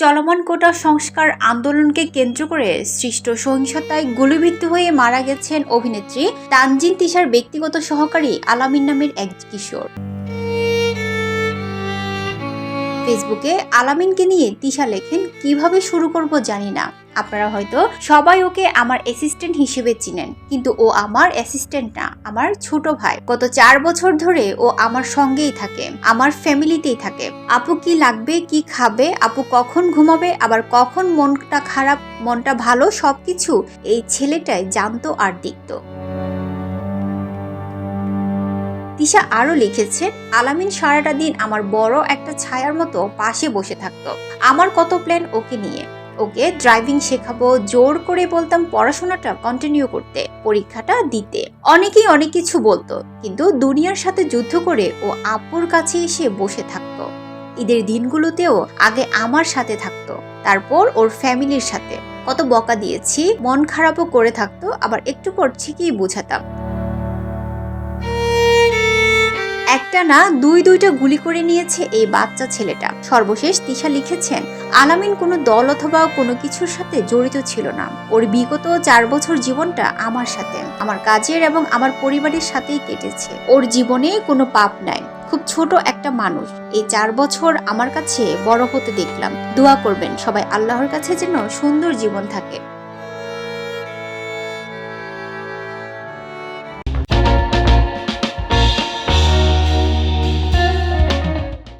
চলমান কোটা সংস্কার আন্দোলনকে কেন্দ্র করে সৃষ্ট সহিংসতায় গুলিবিদ্ধ হয়ে মারা গেছেন অভিনেত্রী তানজিন তিশার ব্যক্তিগত সহকারী আলামিন নামের এক কিশোর। ফেসবুকে আলামিনকে নিয়ে তিশা লেখেন, কীভাবে শুরু করব জানি না। আপনারা হয়তো সবাই ওকে আমার অ্যাসিস্ট্যান্ট হিসেবে চিনেন, কিন্তু ও আমার অ্যাসিস্ট্যান্ট না, আমার ছোট ভাই। গত চার বছর ধরে ও আমার সঙ্গেই থাকে, আমার ফ্যামিলিতেই থাকে। আপু কি লাগবে, কি খাবে, আপু কখন ঘুমাবে, আবার কখন মনটা খারাপ, মনটা ভালো, সবকিছু এই ছেলেটাই জানতো আর দেখতো। তিশা আরও লিখেছে, আলামিন সারাটা দিন আমার বড় একটা ছায়ার মতো পাশে বসে থাকতো। আমার কত প্ল্যান ওকে নিয়ে। ওকে ড্রাইভিং শেখাবো, জোর করে বলতাম পড়াশোনাটা কন্টিনিউ করতে, পরীক্ষাটা দিতে। অনেকেই অনেক কিছু বলতো, কিন্তু দুনিয়ার সাথে যুদ্ধ করে ও আপুর কাছে এসে বসে থাকতো। ঈদের দিনগুলোতেও আগে আমার সাথে থাকতো, তারপর ওর ফ্যামিলির সাথে। কত বকা দিয়েছি, মন খারাপও করে থাকতো, আবার একটু পর ঠিকই বুঝাতাম। একটা না দুই দুইটা গুলি করে নিয়েছে এই বাচ্চা ছেলেটা। সর্বশেষ তিশা লিখেছেন, আলামিন কোনো দল অথবা কোনো কিছুর সাথে জড়িত ছিল না। ওর বিগত চার বছর জীবনটা আমার সাথে। আমার কাজের এবং আমার পরিবারের সাথেই কেটেছে। ওর জীবনে কোনো পাপ নাই। খুব ছোট একটা মানুষ। এই চার বছর আমার কাছে বড় হতে দেখলাম। দোয়া করবেন সবাই আল্লাহর কাছে যেন সুন্দর জীবন থাকে।